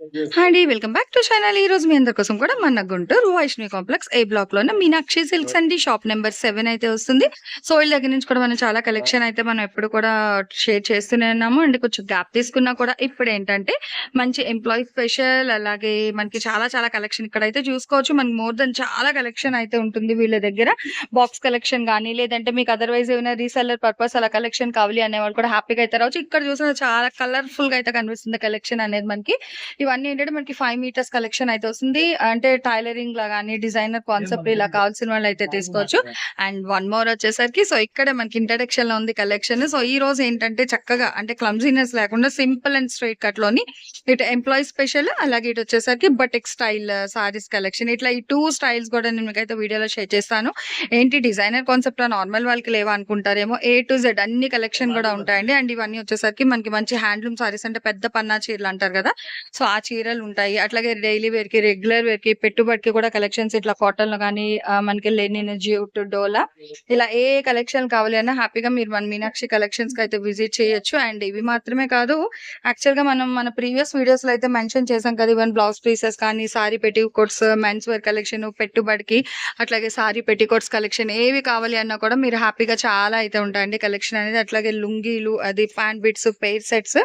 Hi అండి. Welcome back to channel. రోజు మీ అందరి కోసం కూడా మన గుంటూరు వైష్ణవి కాంప్లెక్స్ ఏ బ్లాక్లోనే మీనాక్షి సిల్క్స్ అండి. షాప్ నెంబర్ సెవెన్ అయితే వస్తుంది. సో, వీళ్ళ దగ్గర నుంచి కూడా మనం చాలా కలెక్షన్ అయితే మనం ఎప్పుడు కూడా షేర్ చేస్తూనే ఉన్నాము. అండ్ కొంచెం గ్యాప్ తీసుకున్నా కూడా ఇప్పుడు ఏంటంటే మంచి ఎంప్లాయీ స్పెషల్ అలాగే మనకి చాలా చాలా కలెక్షన్ ఇక్కడ అయితే చూసుకోవచ్చు. మనకి మోర్ దెన్ చాలా కలెక్షన్ అయితే ఉంటుంది వీళ్ళ దగ్గర. బాక్స్ కలెక్షన్ కానీ లేదంటే మీకు అదర్‌వైజ్ ఏమైనా రీసెల్లర్ పర్పస్ అలా కలెక్షన్ కావాలి అనేవాళ్ళు కూడా హ్యాపీగా అయితే రావచ్చు. ఇక్కడ చూసిన చాలా కలర్‌ఫుల్‌గా అయితే కనిపిస్తుంది కలెక్షన్ అనేది మనకి. ఇవన్నీ ఏంటంటే మనకి 5 మీటర్స్ కలెక్షన్ అయితే వస్తుంది. అంటే టైలరింగ్‌లా గానీ, డిజైనర్ కాన్సెప్ట్ ఇలా కావాల్సిన వాళ్ళైతే తీసుకోవచ్చు. అండ్ వన్ మోర్ వచ్చేసరికి సో, ఇక్కడే మనకి ఇంట్రడక్షన్‌లో ఉంది కలెక్షన్. సో, ఈ రోజు ఏంటంటే చక్కగా అంటే క్లమ్జీనెస్ లేకుండా సింపుల్ అండ్ స్ట్రెయిట్ కట్‌లోని ఇటు ఎంప్లాయీ స్పెషల్ అలాగే ఇటు వచ్చేసరికి బటిక్ స్టైల్ సారీస్ కలెక్షన్. ఇట్లా ఈ 2 స్టైల్స్ కూడా నేను మీకైతే వీడియోలో షేర్ చేస్తాను. ఏంటి డిజైనర్ కాన్సెప్ట్‌లో నార్మల్ వాళ్ళకి లేవా అనుకుంటారేమో. ఏ టు జెడ్ అన్ని కలెక్షన్ కూడా ఉంటాయండి. అండ్ ఇవన్నీ వచ్చేసరికి మనకి మంచి హ్యాండ్లూమ్ సారీస్ అంటే పెద్ద పన్నా చీరలు అంటారు కదా! సో, ఆ చీరలు ఉంటాయి. అట్లాగే డైలీ వేర్‌కి, రెగ్యులర్ వేర్‌కి, పెట్టుబడికి కూడా కలెక్షన్స్ ఇట్లా కాటన్లో కానీ మనకి లెనిన్, జ్యూట్, డోలా ఇలా ఏ కలెక్షన్ కావాలి అన్నా హ్యాపీగా మీరు మన మీనాక్షి కలెక్షన్స్‌కి అయితే విజిట్ చేయొచ్చు. అండ్ ఇవి మాత్రమే కాదు యాక్చువల్‌గా మనం మన ప్రీవియస్ వీడియోస్‌లో అయితే మెన్షన్ చేసాం కదా! ఈవెన్ బ్లౌజ్ పీసెస్ కానీ, sari petticoats, men's wear collection, పెట్టుబడికి అట్లాగే సారీ పెట్టికోట్స్ కలెక్షన్ ఏవి కావాలి అన్నా కూడా మీరు హ్యాపీగా చాలా అయితే ఉంటాయండి కలెక్షన్ అనేది. అట్లాగే లుంగీలు, అది pant bits, pair sets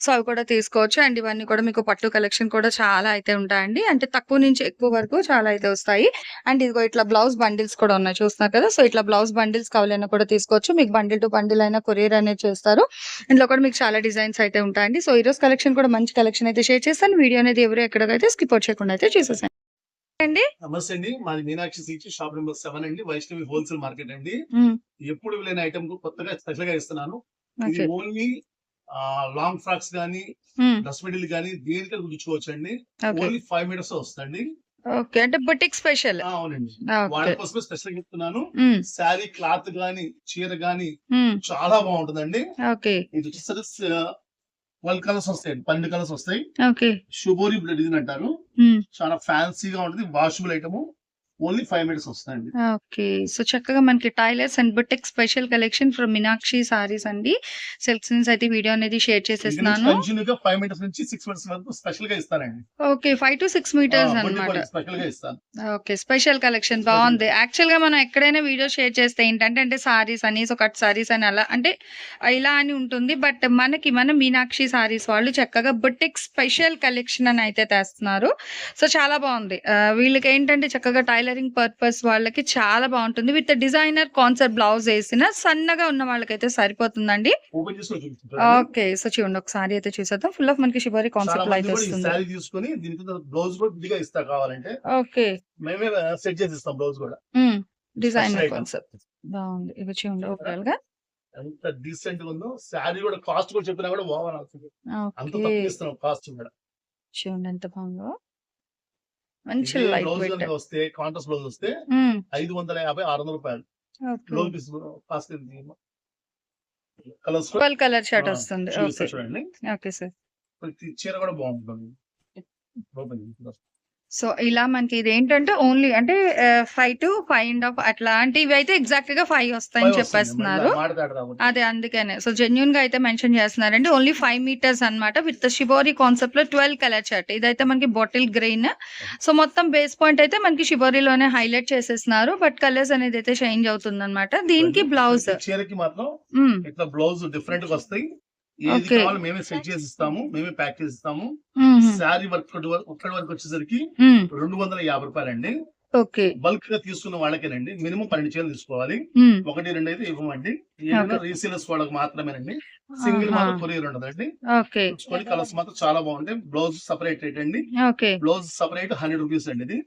so, అవి కూడా తీసుకోవచ్చు. అండ్ ఇవన్నీ కూడా మీకు పట్టు కలెక్షన్ కూడా చాలా అయితే ఉంటాయండి. అంటే తక్కువ నుంచి ఎక్కువ వరకు చాలా అయితే వస్తాయి. అండ్ ఇదిగో ఇట్లా బ్లౌజ్ బండిల్స్ కూడా ఉన్నాయి చూస్తున్నారు కదా! సో, ఇట్లా బ్లౌజ్ బండిల్స్ కావాలన్నా కూడా తీసుకోవచ్చు. మీకు బండిల్ టు బండిల్ అయినా కొరియర్ అనేది చేస్తారు. ఇందులో కూడా మీకు చాలా డిజైన్స్ అయితే ఉంటాయండి. సో, ఈరోజు కలెక్షన్ కూడా మంచి కలెక్షన్ అయితే షేర్ చేస్తాను. వీడియో అనేది ఎవరు ఎక్కడికైతే స్కిప్ అవుట్ చేయకుండా అయితే చూసేసేయండి. అండి. నమస్తే అండి. మాది మీనాక్షి సిల్క్స్ షాప్ నెంబర్ 7 అండి. వైష్ణవి హోల్‌సేల్ మార్కెట్ అండి. ఎప్పుడు లేని ఐటెమ్ కొత్తగా స్పెషల్‌గా ఇస్తున్నాను. ఇది ఓకే. ఓన్లీ లాంగ్ ఫ్రాక్స్ గాని. డ్రెస్ మెటీరియల్ గాని దేనికైనా కుట్టించుకోవచ్చండి. ఓకే. ఓన్లీ 5 మీటర్స్ వస్తదండి. ఓకే. అంటే బొటిక్ స్పెషల్. అవునండి. వాళ్ళ కోసమే స్పెషల్‌గా చెప్తున్నాను. హ్మ్. శారీ క్లాత్ గాని, చీర గాని హ్మ్. చాలా బాగుంటుందండి. ఓకే. ఇది వచ్చేసరికి 12 కలర్స్ వస్తాయండి. 12 కలర్స్ వస్తాయి. ఓకే. షుబోరి డిజైన్ అంటారు. హ్మ్. చాలా ఫ్యాన్సీగా ఉంటుంది. Washable item. ఓన్లీ 5 మీటర్స్ వస్తాయండి. ఓకే. సో, చక్కగా మనకి tailors and boutique special collection from Meenakshi sarees అండి. సిల్క్స్ నుంచి అయితే వీడియో అనేది షేర్ చేసేస్తున్నాను. 5 మీటర్స్ నుంచి 6 మీటర్స్ వరకు స్పెషల్‌గా ఇస్తానండి. ఓకే. 5-6 ఆ! మీటర్స్ బొటిక్ అన్నమాట. వాళ్ళకి స్పెషల్‌గా ఇస్తాను. ఓకే. Special collection special. బావుంది. యాక్చువల్‌గా మనం ఎక్కడైనా వీడియో షేర్ చేస్తే ఏంటంటే అంటే సారీస్ అని, సో, కట్ సారీస్ అని అలా అంటే ఇలా అని ఉంటుంది. బట్ మనకి మన మీనాక్షి సారీస్ వాళ్ళు చక్కగా బొటిక్ స్పెషల్ కలెక్షన్ అని అయితే తెస్తున్నారు. సో, చాలా. ఆహ్, వీళ్ళకి ఏంటంటే చక్కగా టైలరింగ్ పర్పస్ వాళ్ళకి చాలా బావుంటుంది. విత్ డిజైనర్ కాన్సెప్ట్ బ్లౌజ్ ఏసిన సన్నగా ఉన్న వాళ్ళకైతే సరిపోతుందండి. ఓకే. సో, చూడండి ఒక సారీ అయితే చూసేద్దాం. ఫుల్ ఆఫ్ మనకి కాన్సెప్ట్‌లో మంది అయితే వస్తుంది. ఓకే. మేమే సెట్ చేసి ఇస్తాం బ్లౌజ్ కూడా. డిజైనర్. కాన్సెప్ట్. బావుంది. ఇవి చూడండి ఓవరాల్‌గా. ఎంత డీసెంట్‌గా ఉందో. శారీ కూడా కాస్ట్ కూడా చెప్పినా కూడా ఓవర్ అవుతుంది. అంత ఓకే. తక్కువ ఇస్తున్నాం కాస్ట్ కూడా. చూడండి ఎంత బావుందో. మంచి లైట్ వెయిట్. వస్తే కాంట్రాస్ట్ బ్లౌజ్ వస్తే హ్మ్. 550, 600 రూపాయలు. ఓకే. Blouse piece? కలర్స్ కూడా 12 కలర్ షర్ట్! వస్తుంది. ఓకే. సార్. ప్రతి చీర కూడా బాగుంటుంది. సో, ఇలా మనకి ఇదేంటంటే ఓన్లీ అంటే ఆహ్, 5-5 ½ అట్లాంటివి అయితే ఎగ్జాక్ట్‌గా 5 వస్తాయని 5 వస్తుంది. మళ్ళీ చెప్పేస్తున్నారు. మాట తేడా రావద్దు. అదే అందుకనే. సో, జెన్యూన్‌గా అయితే మెన్షన్ చేస్తున్నారండి. ఓన్లీ 5 మీటర్స్ అన్నమాట. విత్ షిబోరి కాన్సెప్ట్‌లో 12 కలర్ షర్ట్. ఇదైతే మనకి బాటిల్ గ్రీన్. సో, మొత్తం బేస్ పాయింట్ అయితే మనకి షిబోరిలోనే హైలైట్ చేసేస్తున్నారు. బట్ కలర్స్ అనేది అయితే చేంజ్ అవుతుందన్నమాట. దీనికి బ్లౌజ్. బ్లౌజ్ డిఫరెంట్‌గా వస్తాయి. ఏది. కావాలో మేమే సెట్ చేసి ఇస్తాము. మేమే ప్యాక్ చేసి ఇస్తాము. శారీ వర్క్ ఒక్కటి వరకు వచ్చేసరికి హ్మ్. రూ. 250 అండి. ఓకే. బల్క్‌గా తీసుకున్న వాళ్ళకేనండి. మినిమమ్ 12 చీరలు తీసుకోవాలి. 1, 2 అయితే ఇవ్వమండి. రీసేలర్స్ వాళ్ళకి మాత్రమేనండి. సింగిల్! మాత్రం కొరియర్ ఉండదండి. చూసుకోండి కలర్స్ మాత్రం చాలా బాగుంటాయి. బ్లౌజ్ సెపరేట్ రేట్ అండి. బ్లౌజ్ సెపరేట్ 100 రూపీస్ అండి ఇది.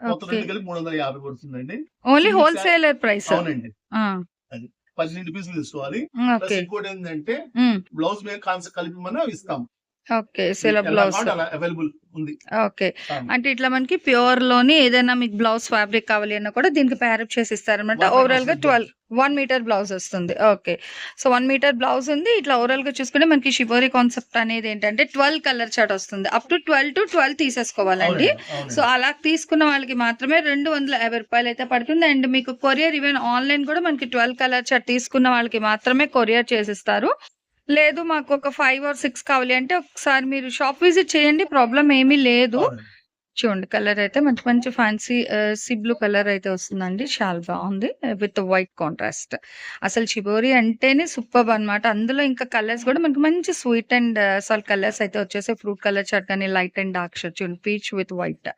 మొత్తం. రెండు కలిపి 350 పడుతుందండి. Only single sari wholesaler price. అవునండి. ఆ! అది 12 పీసులు తీసుకోవాలి. ప్లస్. ఇంకోటి ఏంటంటే. బ్లౌజ్ మేము కాన్సెప్ట్ కలిపి మనం ఇస్తాం. ఓకే. బ్లౌజ్. అవైలబుల్ ఉంది. ఓకే. అంటే ఇట్లా మనకి ప్యూర్‌లోని ఏదైనా మీకు బ్లౌజ్ ఫ్యాబ్రిక్ కావాలి అన్నా కూడా దీనికి ప్యారప్ చేసి ఇస్తారన్నమాట. 1 మీటర్ ఓవరాల్‌గా వస్తుంది 12 బ్లౌజ్. 1 మీటర్ బ్లౌజ్ వస్తుంది. ఓకే. సో, 1 మీటర్ బ్లౌజ్ ఉంది. ఇట్లా ఓవరాల్‌గా చూసుకుంటే మనకి షిబోరి కాన్సెప్ట్ అనేది ఏంటంటే 12 కలర్ చార్ట్ వస్తుంది. అప్ టు 12-12 తీసేసుకోవాలండి. అవునండి. సో, అవునండి. అలా తీసుకున్న వాళ్ళకి మాత్రమే రూ. 250 అయితే పడుతుంది. అండ్ మీకు కొరియర్ ఈవెన్ ఆన్‌లైన్ కూడా మనకి 12 కలర్ చార్ట్ తీసుకున్న వాళ్ళకి మాత్రమే కొరియర్ చేసిస్తారు. లేదు మాకు ఒక 5 ఆర్ 6 కావాలి అంటే ఒకసారి మీరు షాప్ విజిట్ చేయండి. ప్రాబ్లమ్ ఏమీ లేదు. చూడండి కలర్ అయితే మంచి మంచి ఫ్యాన్సీ సీ బ్లూ కలర్ అయితే వస్తుందండి. చాలా బావుంది. With white contrast. అసలు షిబోరి అంటేనే సూపర్బ్ అన్నమాట. అందులో ఇంకా కలర్స్ కూడా మనకి మంచి స్వీట్ అండ్ అసలు కలర్స్ అయితే వచ్చేసాయి. ఫ్రూట్ కలర్ చార్ట్ కానీ లైట్ అండ్ డార్క్ షేడ్ చూడండి. Peach with white.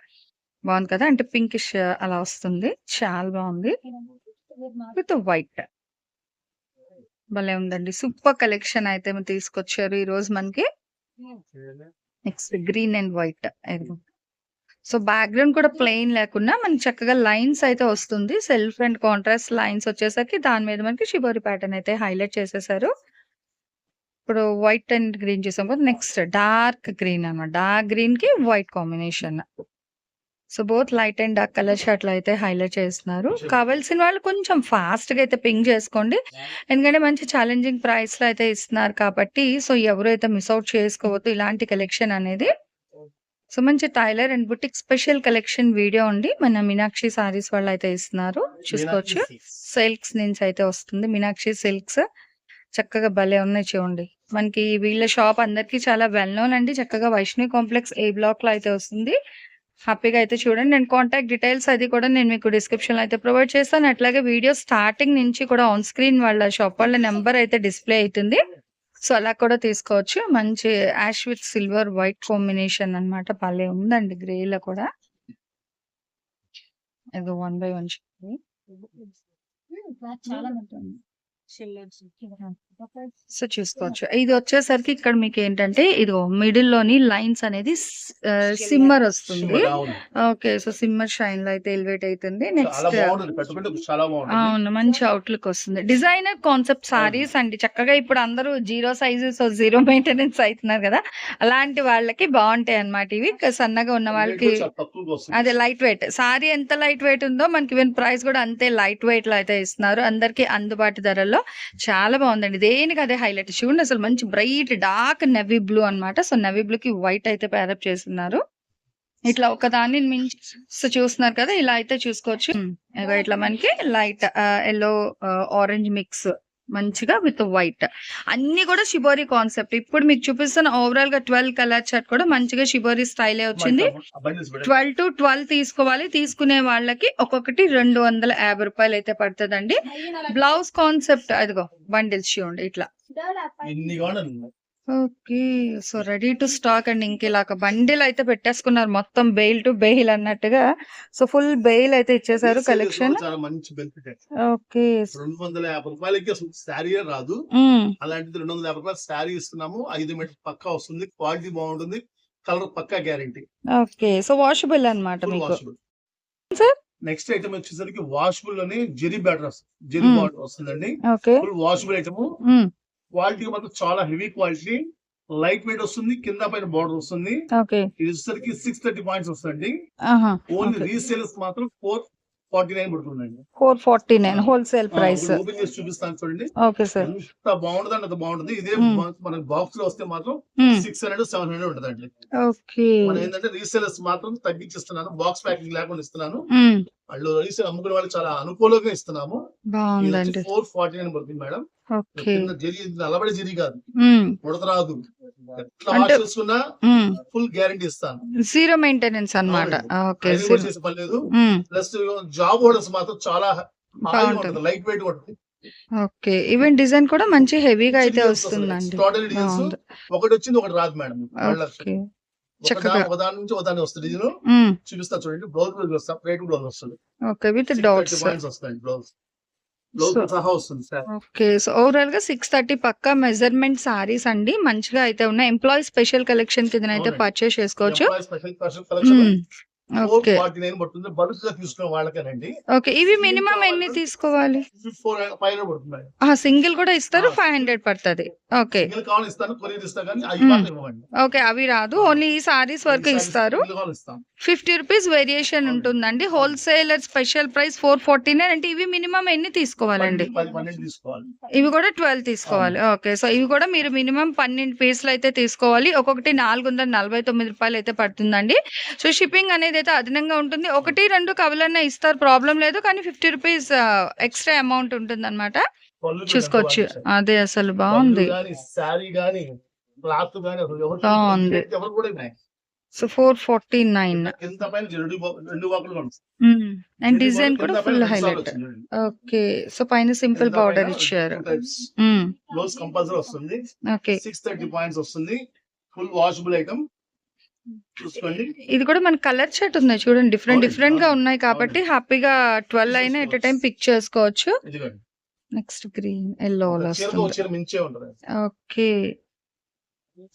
బావుంది కదా! అంటే పింకిష్ అలా వస్తుంది. చాలా బావుంది. With white. భలే ఉందండి. సూపర్ కలెక్షన్ అయితే తీసుకొచ్చారు ఈరోజు మనకి. Next green and white. So, background కూడా ప్లెయిన్ లేకుండా మనకి చక్కగా లైన్స్ అయితే వస్తుంది. సెల్ఫ్ అండ్ కాంట్రాస్ట్ లైన్స్ వచ్చేసరికి దాని మీద మనకి షిబోరి ప్యాటర్న్ అయితే హైలైట్ చేసేసారు. ఇప్పుడు వైట్ అండ్ గ్రీన్ చూసాం కదా! నెక్స్ట్ డార్క్ గ్రీన్ అన్నమాట. డార్క్ గ్రీన్‌కి white combination. So, both light and dark colour షార్ట్‌లో అయితే హైలైట్ చేస్తున్నారు. కావాల్సిన వాళ్ళు కొంచెం ఫాస్ట్‌గా అయితే పింగ్ చేసుకోండి. ఎందుకంటే మంచి ఛాలెంజింగ్ ప్రైస్‌లో అయితే ఇస్తున్నారు కాబట్టి సో, ఎవరైతే మిస్ ఔట్ చేసుకోవద్దు ఇలాంటి కలెక్షన్ అనేది. సో, మంచి tailor and boutique special collection video అండి. మన మీనాక్షి సారీస్ వాళ్ళు అయితే ఇస్తున్నారు. చూసుకోవచ్చు. సిల్క్స్. నుంచి అయితే వస్తుంది. మీనాక్షి సిల్క్స్. చక్కగా భలే ఉన్నాయి చూడండి. మనకి వీళ్ళ షాప్ అందరికీ చాలా వెల్ నోన్ అండి. చక్కగా వైష్ణవి కాంప్లెక్స్ ఏ బ్లాక్‌లో అయితే వస్తుంది. హ్యాపీగా అయితే చూడండి. నేను కాంటాక్ట్ డీటెయిల్స్ అది కూడా నేను మీకు డిస్క్రిప్షన్‌లో అయితే ప్రొవైడ్ చేస్తాను. అట్లాగే వీడియో స్టార్టింగ్ నుంచి కూడా ఆన్ స్క్రీన్ వాళ్ళ షాప్ వాళ్ళ నెంబర్ అయితే డిస్‌ప్లే అవుతుంది సో, అలా కూడా తీసుకోవచ్చు. మంచి ash with silver white combination అన్నమాట. భలే ఉందండి గ్రేలో కూడా. ఇది వన్ బై వన్ చెప్పి చాలా ఉంటుంది సో, చూసుకోవచ్చు. ఇది వచ్చేసరికి ఇక్కడ మీకు ఏంటంటే ఇదిగో మిడిల్‌లోని లైన్స్ అనేది సిమ్మర్ వస్తుంది. ఓకే. సో, సిమ్మర్ షైన్‌లో అయితే ఎలివేట్ అయితుంది. చాలా నెక్స్ట్. అవును. మంచి అవుట్‌లుక్ వస్తుంది. Designer concept. సారీస్ అండి. చక్కగా ఇప్పుడు అందరూ జీరో సైజెస్, జీరో మెయింటెనెన్స్ అయితున్నారు కదా! అలాంటి వాళ్ళకి బావుంటాయి అన్నమాట ఇవి. సన్నగా ఉన్న వాళ్ళకి. అదే లైట్ వెయిట్. సారీ ఎంత లైట్ వెయిట్ ఉందో మనకి ఈవెన్ ప్రైస్ కూడా అంతే లైట్ వెయిట్‌లో అయితే ఇస్తున్నారు. అందరికీ అందుబాటు ధరల్లో. చాలా బాగుందండి దేనికి అదే హైలైట్. చూడండి అసలు మంచి బ్రైట్ డార్క్ నెవీ బ్లూ అన్నమాట. సో, నెవీ బ్లూకి వైట్ అయితే పేరప్ చేస్తున్నారు ఇట్లా ఒకదాన్ని మించి చూస్తున్నారు కదా! ఇలా అయితే చూసుకోవచ్చు. ఇట్లా మనకి light yellow yellow orange mix మంచిగా విత్ వైట్. అన్నీ కూడా షిబోరి కాన్సెప్ట్. ఇప్పుడు మీకు చూపిస్తున్న ఓవరాల్‌గా 12 కలర్ చార్ట్ కూడా మంచిగా షిబోరి స్టైలే వచ్చింది. బండిల్స్ పెట్టండి. 12-12 తీసుకోవాలి. తీసుకునే వాళ్ళకి ఒక్కొక్కటి రూ. 250 అయితే పడతదండి. బ్లౌజ్ కాన్సెప్ట్ అదిగో బండిల్స్ చూడండి ఇట్లా. Okay. So, ready to stock అండి. ఇంక ఇలా ఒక బండిల్ అయితే పెట్టేసుకున్నారు. మొత్తం బెయిల్ టు బెయిల్ అన్నట్టుగా. సో, ఫుల్ బెయిల్ అయితే ఇచ్చేసారు కలెక్షన్. మంచి బెనిఫిట్. ఓకే. రూ. 250 అసలు శారీయే రాదు. హ్మ్. అలాంటిది రూ. 250 శారీ ఇస్తున్నాము. 5 మీటర్ పక్కా వస్తుంది. క్వాలిటీ బావుంటుంది. కలర్ పక్కా గ్యారంటీ. ఓకే. సో, వాషబుల్ అన్నమాట మీకు. సార్? నెక్స్ట్ ఐటమ్ వచ్చేసరికి వాషబుల్లోని జెరీ బ్యాటర్. జెరీ. బార్డర్ వస్తుందండి. Okay. Full washable item. Quality మాత్రం చాలా హెవీ క్వాలిటీ. లైట్ వెయిట్ వస్తుంది. కింద పైన బార్డర్ వస్తుంది. ఇది వచ్చేసరికి 630 పాయింట్స్ వస్తుందండి. ఆహా! Only okay. రీసేలర్స్ మాత్రం 449 పడుతుందండి. 449 హోల్‌సేల్! ప్రైస్. ఓపెన్ చేసి చూపిస్తాను చూడండి. Okay sir. ఎంత అంత బావుంటది. ఇదే మనకి బాక్స్లో వస్తే మాత్రం హ్మ్. 600, 700 ఉంటదండి. ఓకే. మనం ఏంటంటే రీసేలర్స్ మాత్రం తగ్గించిస్తున్నాను. బాక్స్ ప్యాకింగ్ లేకుండా ఇస్తున్నాను. వాళ్ళు రీసేల్ అమ్ముకునే వాళ్ళకి చాలా అనుకూలంగా ఇస్తున్నాము. వచ్చి బావుందండి. 449 పడుతుంది మేడం. ఓకే. కింద జరీ నల్లబడి జరీ కాదు. ముడత రాదు. అంటే చేసుకున్నా. ఫుల్ గ్యారంటీ ఇస్తాను. జీరో మెయింటెనెన్స్ అన్నమాట. ఓకే. చేసే పని లేదు. ప్లస్ జాబ్ హోల్డర్స్ మాత్రం చాలా. లైట్ వెయిట్ ఉంటుంది. ఓకే. ఈవెన్ డిజైన్ కూడా మంచి హెవీగా అయితే. వస్తుందండి. ఒకటి వచ్చింది ఒకటి రాదు మేడం. చక్కగా. దాని ఒక దాని నుంచి ఒక దాని వస్తుంది. చూపిస్తా చూడండి బ్లౌజ్ బ్లౌజ్ సెపరేట్ బ్లౌజ్ వస్తుంది ఓకే. With dots. వస్తాయి బ్లౌజ్ బ్లౌజ్ సో సహా వస్తుంది సార్ ఓకే. సో, ఓవరాల్‌గా 630 పక్కా మెజర్‌మెంట్ సారీస్ అండి. మంచిగా అయితే ఉన్నాయి. ఎంప్లాయీ స్పెషల్ కలెక్షన్ కిందనైతే అవునండి. పర్చేస్ చేసుకోవచ్చు. ఓకే. ఫార్టీ నైన్ పడుతుంది. బల్క్గా తీసుకునే వాళ్ళకేనండి. ఓకే. ఇవి మినిమం ఎన్ని తీసుకోవాలి? ఫోర్ ఫైవ్ పడుతుంది ఆ సింగిల్ కూడా ఇస్తారు. ఫైవ్ హండ్రెడ్ పడుతుంది. ఓకే. సింగిల్ కావాలి ఇస్తాను కొరియర్ ఇస్తా కానీ అవి మ్మ్. మాత్రం ఇవ్వండి. ఓకే అవి రాదు. ఓన్లీ ఈ సారీస్ వరకు ఇస్తారు. Fifty rupees variation. ఉంటుందండి. Wholesaler special price four forty nine అంటే ఇవి మినిమం ఎన్ని తీసుకోవాలండి? ఇవి కూడా ట్వెల్వ్ తీసుకోవాలి. ఓకే. సో ఇవి కూడా మీరు మినిమం పన్నెండు పీసులు అయితే తీసుకోవాలి. ఒక్కొక్కటి నాలుగు వందల నలభై తొమ్మిది రూపాయలు అయితే పడుతుందండి. సో షిప్పింగ్ అనేది అయితే అదనంగా ఉంటుంది ఒకటి రెండు కవలన్నా ఇస్తారు ప్రాబ్లం లేదు. కానీ ఫిఫ్టీ రూపీస్ ఎక్స్ట్రా అమౌంట్ ఉంటుంది అనమాట చూసుకోవచ్చు. అదే అసలు బాగుంది. బాగుంది. So four forty nine. And design కూడా ఫుల్ హైలైట్. ఓకే. సో పైన సింపుల్ పైన ఇచ్చారు. ఓకే. సిక్స్ థర్టీ పాయింట్స్ వస్తుంది. ఫుల్ వాషబుల్ ఐటమ్ చూసుకోండి. ఇది కూడా మన కలర్ షర్ట్ ఉన్నాయి చూడండి. డిఫరెంట్ డిఫరెంట్గా ఉన్నాయి కాబట్టి హ్యాపీగా ట్వెల్వ్ అయినా ఎట్ టైం పిక్ చేసుకోవచ్చు. Next green yellow okay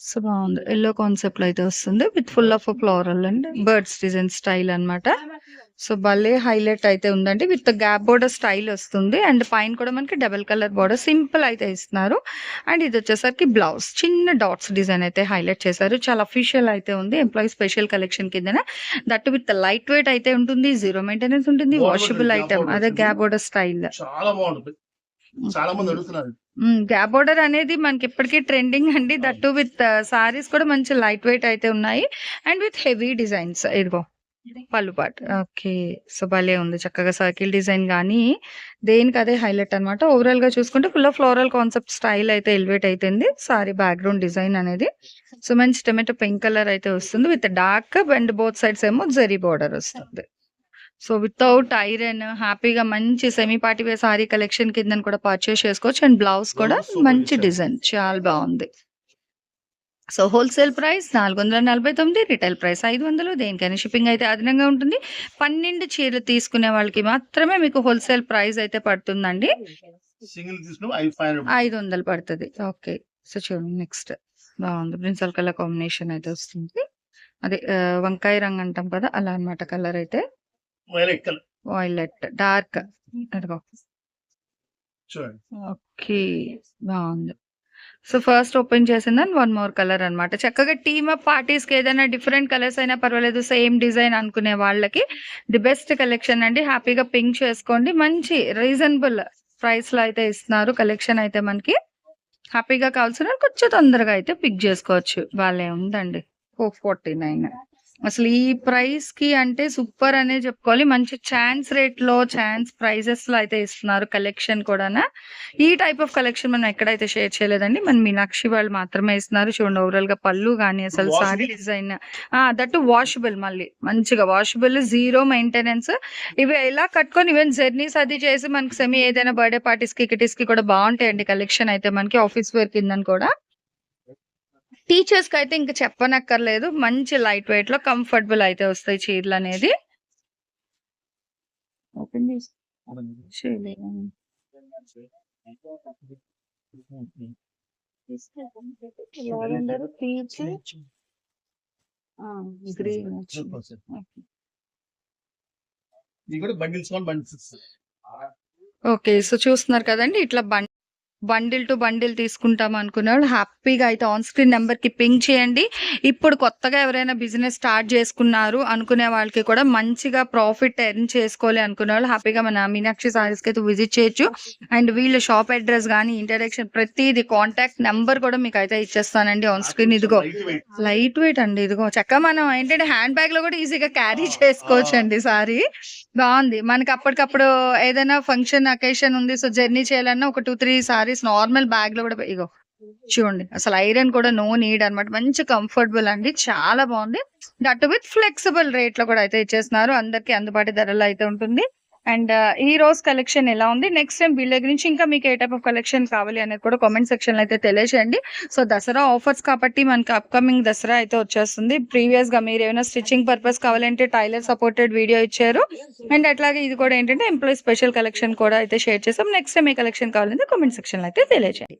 so బాగుంది. ఎల్లో కాన్సెప్ట్లో అయితే వస్తుంది. With full of floral and birds design style అన్నమాట. సో భలే హైలైట్ అయితే ఉందండి. విత్ గ్యాప్ బోర్డర్ స్టైల్ వస్తుంది. అండ్ పైన కూడా మనకి డబల్ కలర్ బోర్డర్ సింపుల్ అయితే ఇస్తున్నారు. అండ్ ఇది వచ్చేసరికి బ్లౌజ్. చిన్న డాట్స్ డిజైన్ అయితే హైలైట్ చేశారు. చాలా అఫీషియల్ అయితే ఉంది. ఎంప్లాయీ స్పెషల్ కలెక్షన్ కిందన. దట్ విత్ లైట్ వెయిట్ అయితే ఉంటుంది. జీరో మెయింటెనెన్స్ ఉంటుంది. వాషబుల్ ఐటమ్ అదే. Gap border style. చాలా బాగుంటుంది. చాలా మంది అడుగుతున్నారు. గ్యాప్ బోర్డర్ అనేది మనకి ఇప్పటికీ ట్రెండింగ్ అండి. దట్టు విత్ సారీస్ కూడా మంచి లైట్ వెయిట్ అయితే ఉన్నాయి. And with heavy designs. ఇదిగో. పళ్ళు పాట్. ఓకే. సో భలే ఉంది. చక్కగా సర్కిల్ డిజైన్ కానీ దేనికి అదే హైలైట్ అన్నమాట. ఓవరాల్గా చూసుకుంటే ఫుల్ ఫ్లోరల్ కాన్సెప్ట్ స్టైల్ అయితే ఎలివేట్ అవుతుంది సారీ బ్యాక్గ్రౌండ్ డిజైన్ అనేది. సో మంచి టొమాటో పింక్ కలర్ అయితే వస్తుంది. With dark and both sides ఏమో జరీ బోర్డర్ వస్తుంది. సో వితౌట్ ఐరన్ హ్యాపీగా మంచి semi party wear sari collection కింద కూడా పర్చేస్ చేసుకోవచ్చు. అండ్ బ్లౌజ్ కూడా మంచి. డిజైన్. చాలా బాగుంది. సో హోల్సేల్ ప్రైస్ నాలుగు వందల నలభై తొమ్మిది రిటైల్ ప్రైస్ ఐదు వందలు. దేనికైనా షిప్పింగ్ అయితే అదనంగా ఉంటుంది. పన్నెండు చీరలు తీసుకునే వాళ్ళకి మాత్రమే మీకు హోల్సేల్ ప్రైస్ అయితే పడుతుందండి. ఐదు వందలు పడుతుంది. ఓకే. సో చూడండి నెక్స్ట్. బాగుంది. ప్రిన్సల్ కలర్ కాంబినేషన్ అయితే వస్తుంది. అదే వంకాయ రంగు అంటాం కదా అలా అన్నమాట కలర్ అయితే. Violet dark. ఓకే. బాగుంది. సో ఫస్ట్ ఓపెన్ చేసిందని వన్ మోర్ కలర్ అన్నమాట. చక్కగా టీమ్ అప్ పార్టీస్కి ఏదైనా డిఫరెంట్ కలర్స్ అయినా పర్వాలేదు సేమ్ డిజైన్ అనుకునే వాళ్ళకి ది బెస్ట్ కలెక్షన్ అండి. హ్యాపీగా పింక్ చేసుకోండి. మంచి రీజనబుల్ ప్రైస్లో అయితే ఇస్తున్నారు కలెక్షన్ అయితే మనకి. హ్యాపీగా కావాల్సిన కొంచెం తొందరగా అయితే పిక్ చేసుకోవచ్చు. వాళ్ళే ఉందండి. ఫోర్ ఫార్టీ నైన్ అసలు ఈ ప్రైస్కి అంటే సూపర్ అనే చెప్పుకోవాలి. మంచి ఛాన్స్ రేట్లో ఛాన్స్ ప్రైజెస్లో అయితే ఇస్తున్నారు కలెక్షన్ కూడా ఈ టైప్ ఆఫ్ కలెక్షన్ మనం ఎక్కడైతే షేర్ చేయలేదండి మన మీనాక్షి వాళ్ళు మాత్రమే ఇస్తున్నారు. చూడండి ఓవరాల్గా పళ్ళు కానీ అసలు. Sorry design. దట్టు వాషబుల్ మళ్ళీ. మంచిగా వాషబుల్ జీరో మెయింటెనెన్స్ ఇవి ఎలా కట్టుకొని ఈవెన్ జర్నీస్ అది చేసి మనకి సెమీ ఏదైనా బర్త్డే పార్టీస్కి కిటీస్కి కూడా బాగుంటాయండి కలెక్షన్ అయితే మనకి ఆఫీస్ వేర్ కిందని కూడా. టీచర్స్కి అయితే ఇంకా చెప్పనక్కర్లేదు. మంచి లైట్ వెయిట్లో కంఫర్టబుల్ అయితే వస్తాయి చీరలు అనేది. ఓపెన్ చేసి చేయలేదు. లావెండర్ పీచ్ గ్రీన్ ఇది కూడా bundles one bundles. Okay so చూస్తున్నారు కదండి ఇట్లా బం బండిల్ టు బండిల్ తీసుకుంటాం అనుకునే వాళ్ళు హ్యాపీగా అయితే ఆన్ స్క్రీన్ నెంబర్కి పింక్ చేయండి. ఇప్పుడు కొత్తగా ఎవరైనా బిజినెస్ స్టార్ట్ చేసుకున్నారు అనుకునే వాళ్ళకి కూడా మంచిగా ప్రాఫిట్ ఎర్న్ చేసుకోవాలి అనుకునే వాళ్ళు హ్యాపీగా మన మీనాక్షి సారీస్కి అయితే విజిట్ చేయొచ్చు. అండ్ వీళ్ళ షాప్ అడ్రస్ కానీ ఇంటరాక్షన్ ప్రతిది కాంటాక్ట్ నెంబర్ కూడా మీకు అయితే ఇచ్చేస్తానండి ఆన్ స్క్రీన్ ఇదిగో. లైట్ వెయిట్ అండి. ఇదిగో. చక్క మనం ఏంటంటే హ్యాండ్ బ్యాగ్లో కూడా ఈజీగా క్యారీ చేసుకోవచ్చు అండి సారీ. బాగుంది. మనకి అప్పటికప్పుడు ఏదైనా ఫంక్షన్ అకేషన్ ఉంది సో జర్నీ చేయాలన్నా ఒక టూ త్రీ సారీస్ నార్మల్ బ్యాగ్లో కూడా ఇగో చూడండి. అసలు ఐరన్ కూడా నో నీడ్ అన్నమాట. మంచి కంఫర్టబుల్ అండి. చాలా బాగుంది. దట్ విత్ ఫ్లెక్సిబుల్ రేట్లో కూడా అయితే ఇచ్చేస్తున్నారు. అందరికి అందుబాటు ధరలో అయితే ఉంటుంది. అండ్ ఈ రోజు కలెక్షన్ ఎలా ఉంది? నెక్స్ట్ టైం వీళ్ళ గురించి ఇంకా మీకు ఏ టైప్ ఆఫ్ కలెక్షన్ కావాలి అనేది కూడా కామెంట్ సెక్షన్లో అయితే తెలియజేయండి. సో దసరా ఆఫర్స్ కాబట్టి మనకి అప్కమింగ్ దసరా అయితే వచ్చేస్తుంది. ప్రీవియస్గా మీరు ఏమైనా స్టిచ్చింగ్ పర్పస్ కావాలంటే టైలర్ సపోర్టెడ్ వీడియో ఇచ్చారు. అండ్ అట్లాగే ఇది కూడా ఏంటంటే ఎంప్లాయీ స్పెషల్ కలెక్షన్ కూడా అయితే షేర్ చేసాం. నెక్స్ట్ టైం ఏ కలెక్షన్ కావాలంటే కామెంట్ సెక్షన్లో అయితే తెలియజేయండి.